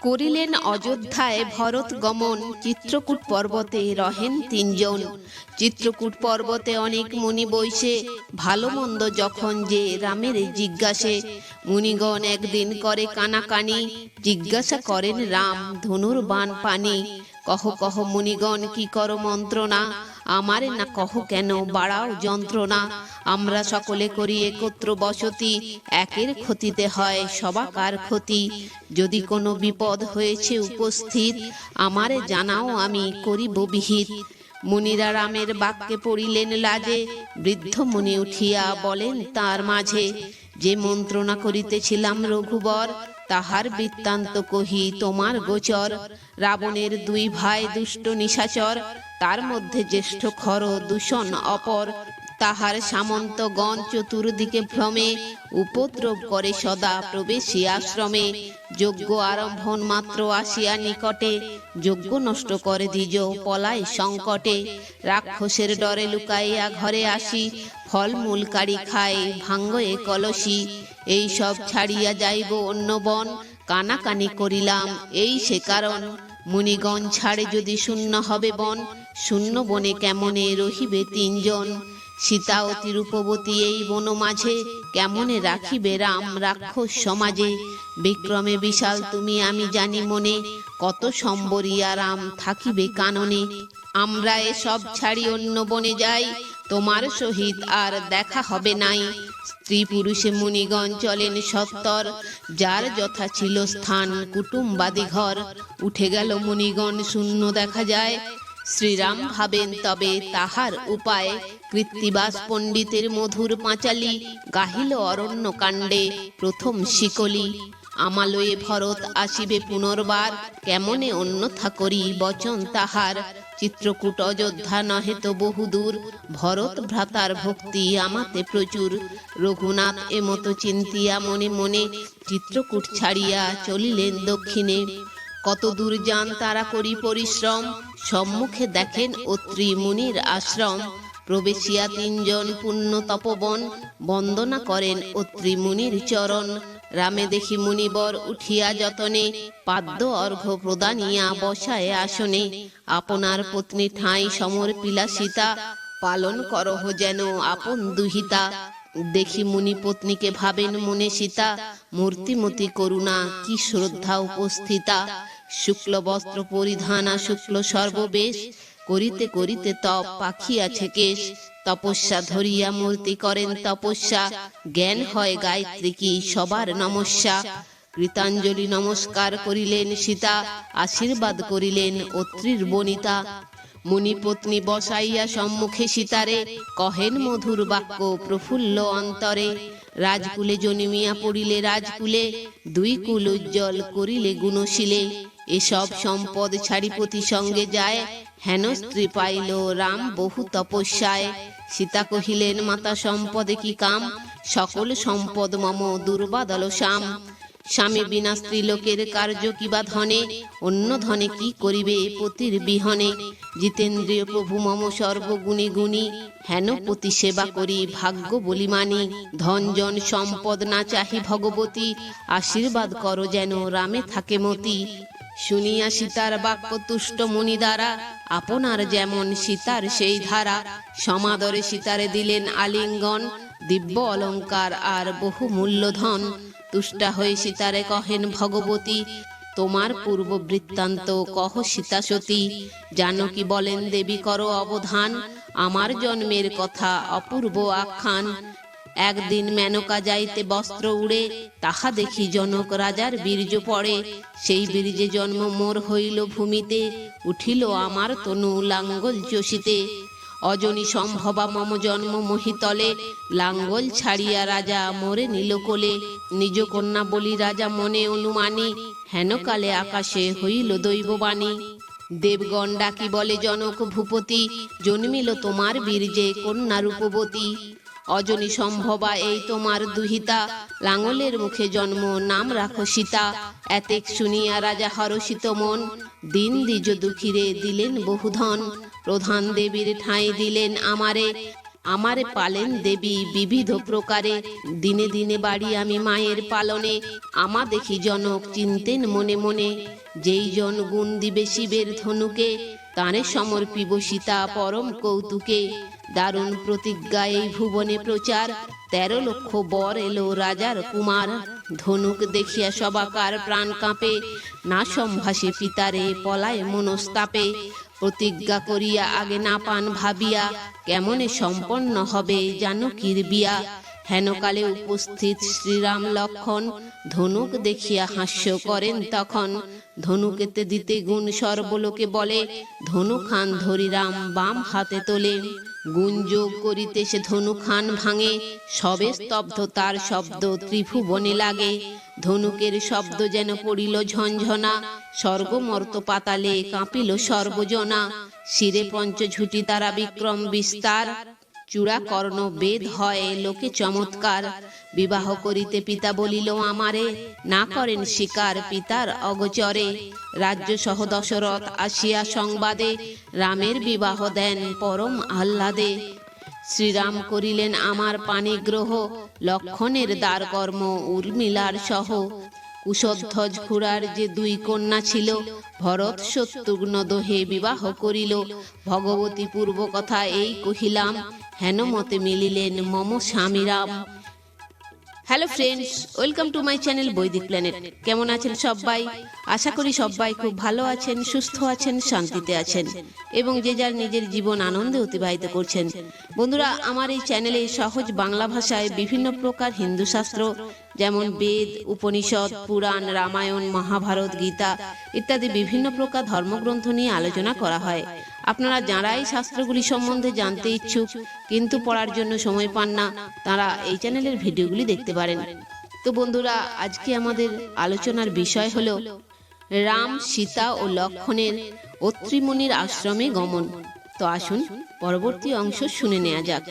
করিলেন অযোধ্যায় ভরত গমন। চিত্রকূট পর্বতে রহেন তিনজন। চিত্রকূট পর্বতে অনেক মুনি বইসে ভালো মন্দ যখন যে রামের জিজ্ঞাসে। মুনিগণ একদিন করে কানাকানি, জিজ্ঞাসা করেন, রাম, ধনুর বান পানি, কহ কহ মুনিগণ কি কর মন্ত্রণা? আমারে না কহ কেন, বাড়াও যন্ত্রণা। আমরা সকলে করি একত্র বসতি, একের ক্ষতিতে হয় সবাকার ক্ষতি। যদি কোনো বিপদ হয়েছে উপস্থিত, আমারে জানাও আমি করিব বিহিত। মুনিরা রামের বাক্যে পড়িলেন লাজে, বৃদ্ধ মুনি উঠিয়া বলেন তার মাঝে, যে মন্ত্রণা করিতেছিলাম রঘুবর, তাহার বৃত্তান্ত কহি তোমার গোচর। রাবণের দুই ভাই দুষ্ট নিশাচর তার মধ্যে জ্যেষ্ঠ খর দূষণ অপর। তাহার সামন্তগণ চতুর্দিকে ভ্রমে, উপদ্রব করে সদা প্রবেশী আশ্রমে। যজ্ঞ আরম্ভন মাত্র আসিয়া নিকটে, যজ্ঞ নষ্ট করে দিজ পলায় সংকটে। রাক্ষসের ডরে লুকাইয়া ঘরে আসি, ফলমূল কাড়ি খায়, ভাঙ্গয়ে কলসি। এই সব ছাড়িয়া যাইব অন্য বন, কানাকানি করিলাম, এই সে কারণ। মুনিগণ ছাড়ে যদি শূন্য হবে বন শূন্য বনে কেমনে রহিবে তিনজন? সীতা অতি রূপবতী এই বন মাঝে কেমনে রাখিবে রাম রাক্ষস সমাজে? বিক্রমে বিশাল, তুমি আমি জানি মনে, কত সম্বরিয়া রাম থাকিবে কাননে? আমরা এসব ছাড়ি অন্য বনে যাই, তোমার সহিত আর দেখা হবে নাই। স্ত্রী পুরুষে মুনিগণ চলেন সত্তর, যার যথা ছিল স্থান কুটুম্বাদি ঘর। উঠে গেল মুনিগণ, শূন্য দেখা যায় শ্রীরাম ভাবেন তবে তাহার উপায়। কৃত্তিবাস পণ্ডিতের মধুর পাঁচালি, গাহিল অরণ্য কাণ্ডে প্রথম শিকলি। আমালয়ে ভরত আসিবে পুনর্বার, কেমনে অন্যথা করি বচন তাহার? চিত্রকূট অযোধ্যা নহে তো বহুদূর, ভরত ভ্রাতার ভক্তি আমাতে প্রচুর। রঘুনাথ এমতো চিন্তিয়া মনে মনে, চিত্রকূট ছাড়িয়া চলিলেন দক্ষিণে। কত দূর যান তারা করি পরিশ্রম সম্মুখে দেখেন অত্রি মুনির আশ্রম। প্রবেশিয়া তিনজন পুণ্য তপবন বন্দনা করেন অত্রি মুনির চরণ। রামে দেখি মুনিবর উঠিয়া যতনে। পাদ্য অর্ঘ প্রদানিয়া বসায় আসনে। আপনার পত্নী ঠাঁই সমর পিলা সীতা পালন করহ যেন আপন দুহিতা। দেখি মুনি পত্নীকে ভাবেন মনে সীতা। মূর্তিমতি করুণা, কি শ্রদ্ধা উপস্থিতা। শুক্ল বস্ত্র পরিধানা শুক্ল সর্ববেশ। করিতে করিতে তপ পাখি আছে কেশ। তপস্যা ধরিয়া মূর্তি করেন তপস্যা। জ্ঞান হয় গায়ত্রী কি সবার নমস্যা। কৃতাঞ্জলি নমস্কার করিলেন সীতা, আশীর্বাদ করিলেন অত্রির বনিতা। মুনিপত্নী বসাইয়া সম্মুখে সীতারে, কহেন মধুর বাক্য প্রফুল্ল অন্তরে। রাজকুলে জন্মিয়া পড়িলে রাজকুলে, দুই কুল উজ্জ্বল করিলে গুণশীলে। এসব সম্পদ ছাড়িপতি সঙ্গে যায়। হেন স্ত্রী পাইল, রাম বহু তপস্যায়। সীতা কহিলেন, মাতা, সম্পদে কি কাম? সকল সম্পদ মম দুর্বাদল শ্যাম স্বামী বিনা স্ত্রীলোকের কার্য কিবা ধনে? অন্য ধনে কি করিবে পতির বিহনে? জিতেন্দ্রীয় প্রভু মম সর্বগুণী গুণী। হেন পতি সেবা করি, ভাগ্য বলি মানি। ধন, জন, সম্পদ না চাহি ভগবতী। আশীর্বাদ করো যেন রামে থাকে মতি। শুনিয়া সীতার বাক্য তুষ্ট মুনি দ্বারা, আপনার যেমন সীতার সেই ধারা, সমাদরে সীতারে দিলেন আলিঙ্গন, দিব্য অলঙ্কার আর বহু মূল্যধন। তুষ্টা হয়ে সীতারে কহেন, ভগবতী, তোমার পূর্ব বৃত্তান্ত কহ সীতা সতী। জানকী বলেন দেবী, করো অবধান। আমার জন্মের কথা অপূর্ব আখ্যান। একদিন মেনকা যাইতে বস্ত্র উড়ে, তাহা দেখি জনক রাজার বীর্য পড়ে। সেই বীর্যে জন্ম মোর হইল ভূমিতে, উঠিল আমার তনু লাঙ্গল চষিতে। অজনী সম্ভবা মম জন্ম মহিতলে, লাঙ্গল ছাড়িয়া রাজা মোরে নিল কোলে। নিজ কন্যা বলি রাজা মনে অনুমানী, হেনকালে আকাশে হইল দৈববাণী। দেবগণ ডাকি বলে, জনক ভূপতি, জন্মিল তোমার বীর্যে কন্যা রূপবতী। অজনী সম্ভবা এই তোমার দুহিতা। লাঙলের মুখে জন্ম, নাম রাখো সীতা। এতেক শুনিয়া রাজা হরষিত মন। দিন দ্বিজ দুঃখীরে দিলেন বহুধন। প্রধান দেবীর ঠাঁই দিলেন আমারে। আমারে পালেন দেবী বিবিধ প্রকারে। দিনে দিনে বাড়ি আমি মায়ের পালনে। আমা দেখি জনক চিনতেন মনে মনে। যেই জন গুণ দিবে শিবের ধনুকে, তাঁরে সমর্পিব সীতা পরম কৌতুকে। দারুণ প্রতিজ্ঞা এই ভুবনে প্রচার। তেরো লক্ষ বর এলো রাজার কুমার। ধনুক দেখিয়া সবাকার প্রাণ কাঁপে। না সম্ভাসে পিতারে পলায় মনস্তাপে। প্রতিজ্ঞা করিয়া আগে না পান ভাবিয়া, কেমনে সম্পন্ন হবে জানকীর বিয়া? হেনকালে উপস্থিত শ্রীরাম লক্ষণ, ধনুক দেখিয়া হাস্য করেন তখন। ধনুকেতে দিতে গুণ সর্বলোকে বলে ধনু খান ধরিরাম বাম হাতে তোলে। গুণ যোগ করিতে সে ধনু খান ভাঙে, সবে স্তব্ধ তার শব্দ ত্রিভুবনে লাগে। ধনুকের শব্দ যেন পড়িল ঝঞ্ঝনা স্বর্গমর্ত পাতালে কাঁপিল সর্বজনা। শিরে পঞ্চঝুটি তারা বিক্রম বিস্তার চূড়া কর্ণ বেদ হয়, লোকে চমৎকার। বিবাহ করিতে পিতা বলিল, আমারে না করেন শিকার, পিতার অগচরে। রাজ্য সহ দশরথ আসিয়া সংবাদে, রামের বিবাহ দেন পরম আহ্লাদে। শ্রীরাম করিলেন আমার পানিগ্রহ লক্ষণের দ্বার কর্ম উর্মিলার সহ। কুশধ্বজ খুড়ার যে দুই কন্যা ছিল, ভরত শত্রুঘ্ন দোহে বিবাহ করিল। ভগবতী পূর্ব কথা এই কহিলাম, হেন মতে মিলিলেন মম স্বামীরাম? Hello friends welcome to my channel Vedic planet কেমন আছেন সবাই? আশা করি সবাই খুব ভালো আছেন, সুস্থ আছেন, শান্তিতে আছেন এবং যে যার নিজের জীবন আনন্দে অতিবাহিত করছেন। বন্ধুরা, আমার এই চ্যানেলে সহজ বাংলা ভাষায় বিভিন্ন প্রকার হিন্দু শাস্ত্র যেমন বেদ, উপনিষদ, পুরাণ, রামায়ণ, মহাভারত, গীতা ইত্যাদি বিভিন্ন প্রকার ধর্মগ্রন্থ নিয়ে আলোচনা করা হয়। আপনারা যারা এই শাস্ত্রগুলি সম্বন্ধে জানতে ইচ্ছুক, কিন্তু পড়ার জন্য সময় পান না, তারা এই চ্যানেলের ভিডিওগুলি দেখতে পারেন। তো বন্ধুরা, আজকে আমাদের আলোচনার বিষয় হলো রাম, সীতা ও লক্ষণের অত্রিমণির আশ্রমে গমন। তো আসুন, পরবর্তী অংশ শুনে নেওয়া যাক।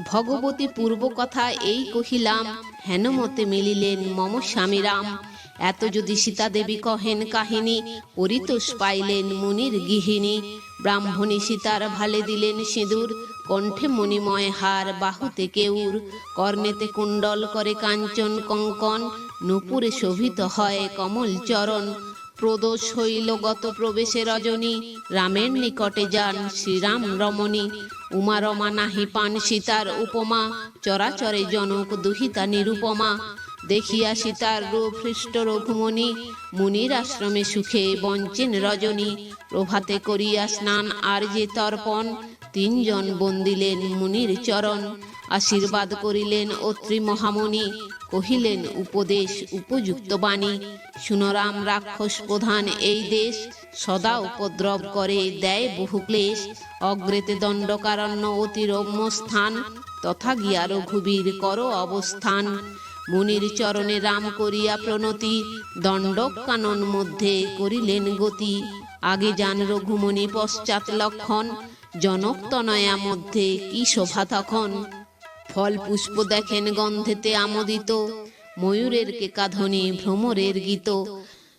ভগবতী পূর্ব কথা এই কহিলাম, হেন মতে মিলিলেন মম স্বামী রাম এত যদি সীতা দেবী কহেন কাহিনী, পরিতোষ পাইলেন মুনির গৃহিণী। ব্রাহ্মণী সীতার ভালে দিলেন সিঁদুর, কণ্ঠে মণিময় হার বাহুতে কেউর। কর্ণেতে কুণ্ডল করে কাঞ্চন কঙ্কন, নুপুরে শোভিত হয় কমল চরণ। প্রদোষ হইল গত প্রবেশে রজনী, রামের নিকটে যান শ্রীরাম রমণী। উমা রমা নাহি পান সীতার উপমা, চরাচরে জনক দুহিতা নিরুপমা। দেখিয়া সীতার রূপ হৃষ্ট রঘুমণি, মুনির আশ্রমে সুখে বঞ্চেন রজনী। প্রভাতে করিয়া স্নান আর যে তর্পণ তিনজন বন্দিলেন মুনির চরণ, আশীর্বাদ করিলেন অত্রি মহামণি, কহিলেন উপদেশ উপযুক্ত বাণী। সুনরাম রাক্ষস প্রধান, এই দেশ সদা উপদ্রব করে, দেয় বহু ক্লেশ। অগ্রেতে দণ্ডকারণ্য অতি রম্য স্থান তথা গিয়া রঘুবীর কর অবস্থান। মুনির চরণে রাম করিয়া প্রণতি দণ্ডক কানন মধ্যে করিলেন গতি। আগে যান রঘুমণি পশ্চাৎ লক্ষণ জনক তনয়া মধ্যে কি শোভা তখন? ফল পুষ্প দেখেন গন্ধেতে আমোদিত, ময়ূরের কেকাধ্বনি ভ্রমরের গীত।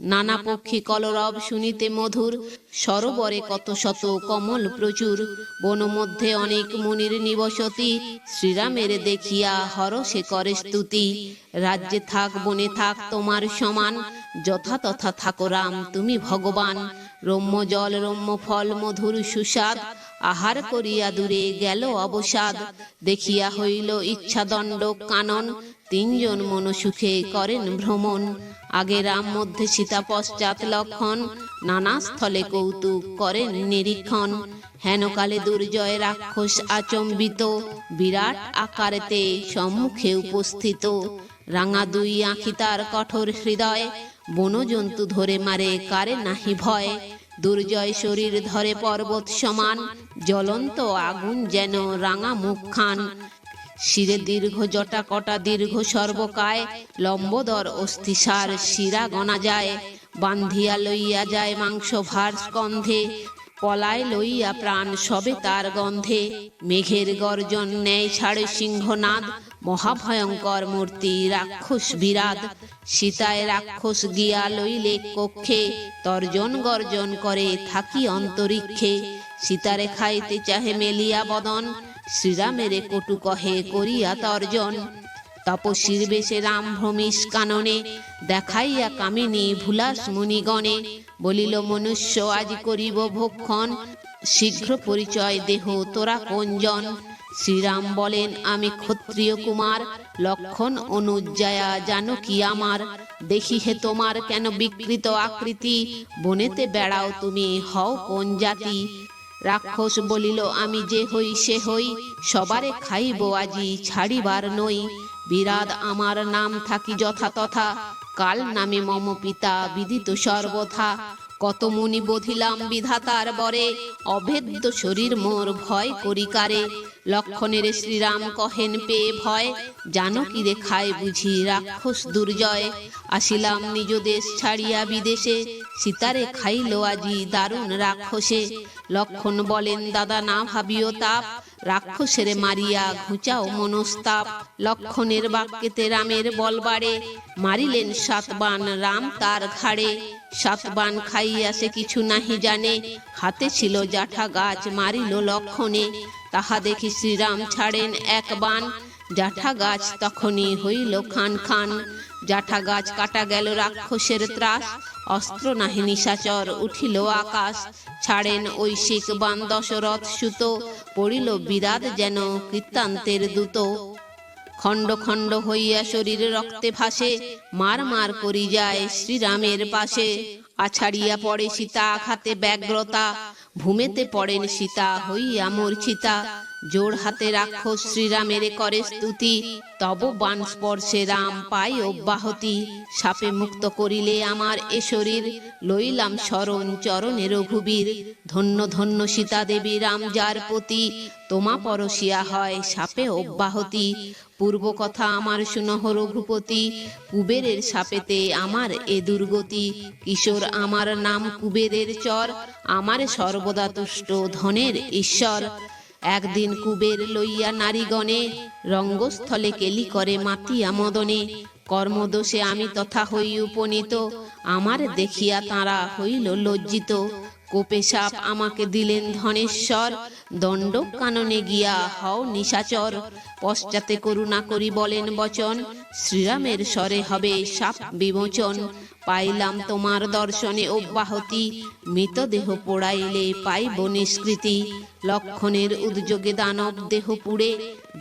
নানা পক্ষী কলরব শুনিতে মধুর, সরোবরে কত শত কমল প্রচুর। বন মধ্যে অনেক মুনির নিবসতি, শ্রীরামের দেখিয়া হরসে করে স্তুতি। রাজ্যে থাক, বনে থাক, তোমার সমান। যথা তথা থাকো রাম, তুমি ভগবান। রম্য জল, রম্য ফল, মধুর সুস্বাদ। আহার করিয়া দূরে গেল অবসাদ। দেখিয়া হইল ইচ্ছাদণ্ড কানন। তিনজন মনসুখে করেন ভ্রমণ। আগে রাম মধ্যে সীতা পশ্চাৎ লক্ষণ। নানা স্থলে কৌতুক করেন নিরীক্ষণ। হেনকালে দুর্জয় রাক্ষস আচম্বিত। বিরাট আকারেতে সম্মুখে উপস্থিত। রাঙা দুই আঁখি তার কঠোর হৃদয়। বনজন্তু ধরে মারে কারে নাহি ভয়। দুর্জয় শরীর ধরে পর্বত সমান, জ্বলন্ত আগুন যেন রাঙা মুখখান শিরে দীর্ঘ জটা কটা দীর্ঘ সর্বকায়, লম্বদর অস্থিসার শিরা গণা যায়, বান্ধিয়া লইয়া যায় মাংস ভার স্কন্ধে, পলায় লইয়া প্রাণ সবে তার গন্ধে, মেঘের গর্জন নেয় ছাড়ে সিংহনাদ মহাভয়ঙ্কর মূর্তি, রাক্ষস বিরাট। সীতায় রাক্ষস গিয়া লইলে কক্ষে তর্জন গর্জন করে, থাকি অন্তরিক্ষে। সীতারে খাইতে চাহে মেলিয়া বদন, শ্রীরামের কটু কহে, করিয়া তর্জন। তপস্বীর বেশে রাম ভ্রমিস কাননে, দেখাইয়া কামিনী ভুলাস মুনিগণে। বলিল, মনুষ্য, আজ করিব ভক্ষণ। শীঘ্র পরিচয় দেহ, তোরা কোনজন? শ্রীরাম বলেন, আমি ক্ষত্রিয় কুমার, লক্ষণ অনুজ্জায়া, জানো কি আমার? দেখি হে তোমার কেন বিকৃত আকৃতি? বনেতে বেড়াও তুমি, হও কোন জাতি? রাক্ষস বলিল, আমি যে হই, সে হই, সবারে খাইব আজি, ছাড়িবার নই। বিরাট আমার নাম থাকি যথা তথা কাল নামে মম পিতা, বিদিত সর্বথা। কত মুনি বধিলাম বিধাতার বরে, অভেদ্য শরীর মোর ভয় করিকারে লক্ষণের শ্রীরাম কহেন পেয়ে ভয় জানো কি রে খায় বুঝি রাক্ষস দুর্জয়। আসিলাম নিজ দেশ ছাড়িয়া বিদেশে, সীতারে খাইল আজি দারুণ রাক্ষসে। লক্ষণ বলেন, দাদা, না ভাবিও তাপ, রাক্ষসেরে মারিয়া ঘুচাও মনস্তাপ। লক্ষণের বাক্যেতে রামের বলবারে মারিলেন সাতবান রাম তার ঘাড়ে। সাতবান খাইয়া সে কিছু নাহি জানে। হাতে ছিল জাঠা গাছ, মারিল লক্ষণে। তাহা দেখি শ্রীরাম ছাড়েন এক বান। জাঠা গাছ তখনই হইল খান খান। জাঠা গাছ কাটা গেল রাক্ষসের ত্রাস। অস্ত্র নাহি নিশাচর, উঠিল আকাশ। ছাড়েন ঐশিক বান দশরথ সুত। পড়িল বিরাট যেন কৃত্তান্তের দূত। খণ্ড খণ্ড হইয়া শরীরে রক্তে ভাসে, মার মার করি যায় শ্রীরামের পাশে। আছাড়িয়া পড়ে সীতা আঘাতে ব্যগ্রতা, ভূমেতে পড়েন সীতা, হইয়া মূর্ছিতা। জোড় হাতে রাক্ষস শ্রীরামের করে স্তুতি, তব বান স্পর্শে রাম পাই অব্যাহতি। সাপে মুক্ত করিলে আমার এ শরীর, লইলাম শরণ চরণে রঘুবীর। ধন্য ধন্য সীতা দেবী রাম যার প্রতি তোমা পরশিয়া হয় সাপে অব্যাহতি। পূর্ব কথা আমার শুনহ রঘুপতি, কুবেরের সাপেতে আমার এ দুর্গতি। কিশোর আমার নাম কুবেরের চর, আমার সর্বদা তুষ্ট ধনের ঈশ্বর। একদিন কুবের লইয়া নারীগণে রঙ্গস্থলে কেলি করে মাতিয়া মদনে। কর্মদোষে আমি তথা হই উপনীত, আমার দেখিয়া তারা হইল লজ্জিত। কোপে সাপ আমাকে দিলেন ধনেশ্বর দণ্ড কাননে গিয়া হও নিশাচর। পশ্চাতে করুণা করি বলেন বচন, শ্রীরামের স্বরে হবে সাপ বিমোচন। পাইলাম তোমার দর্শনে অব্যাহতি। মৃতদেহ পোড়াইলে পাইব নিষ্কৃতি। লক্ষণের উদ্যোগে দানব দেহ পুড়ে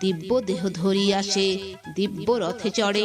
দিব্য দেহ ধরিয়া সে দিব্য রথে চড়ে।